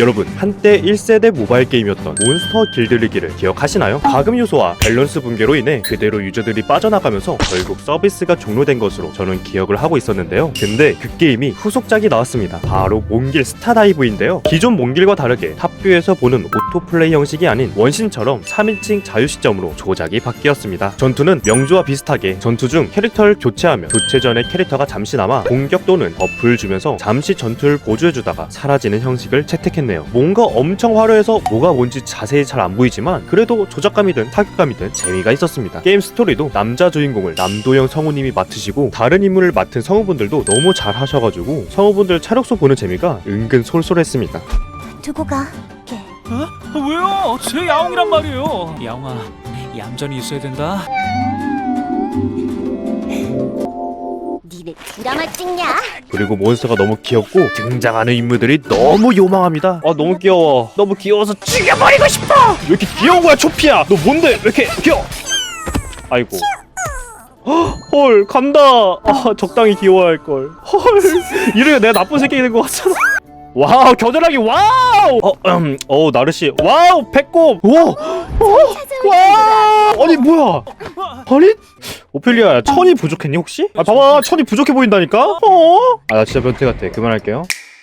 여러분 한때 1세대 모바일 게임이었던 몬스터 길들이기를 기억하시나요? 가금 요소와 밸런스 붕괴로 인해 그대로 유저들이 빠져나가면서 결국 서비스가 종료된 것으로 저는 기억을 하고 있었는데요. 근데 그 게임이 후속작이 나왔습니다. 바로 몽길 스타다이브인데요. 기존 몽길과 다르게 탑뷰에서 보는 오토플레이 형식이 아닌 원신처럼 3인칭 자유 시점으로 조작이 바뀌었습니다. 전투는 명주와 비슷하게 전투 중 캐릭터를 교체하면 교체 전에 캐릭터가 잠시나마 공격 또는 버프를 주면서 잠시 전투를 보조해주다가 사라지는 형식을 채택했 네요. 뭔가 엄청 화려해서 뭐가 뭔지 자세히 잘 안 보이지만 그래도 조작감이든 타격감이든 재미가 있었습니다. 게임 스토리도 남자 주인공을 남도영 성우님이 맡으시고 다른 인물을 맡은 성우분들도 너무 잘 하셔가지고 성우분들 차력소 보는 재미가 은근 솔솔했습니다. 두고 가. 게. 어? 왜요? 제 야옹이란 말이에요. 야옹아, 얌전히 있어야 된다. 드라마 찍냐? 그리고 몬스터가 너무 귀엽고 등장하는 인물들이 너무 요망합니다. 아 너무 귀여워. 너무 귀여워서 죽여버리고 싶어. 왜 이렇게 귀여운 거야 초피야? 너 뭔데 왜 이렇게 귀여워? 아이고. 헉, 헐 간다. 아 적당히 귀여워할 걸. 헐 이러면 내가 나쁜 새끼 된것 같잖아. 와우 겨드랑이 와우. 어, 음, 어 나르시 와우 배꼽. 와. 어, 와. 아니 뭐야? 아니 오펠리아야 천이 부족했니 혹시? 아 봐봐 천이 부족해 보인다니까? 어? 아 나 진짜 변태 같아 그만할게요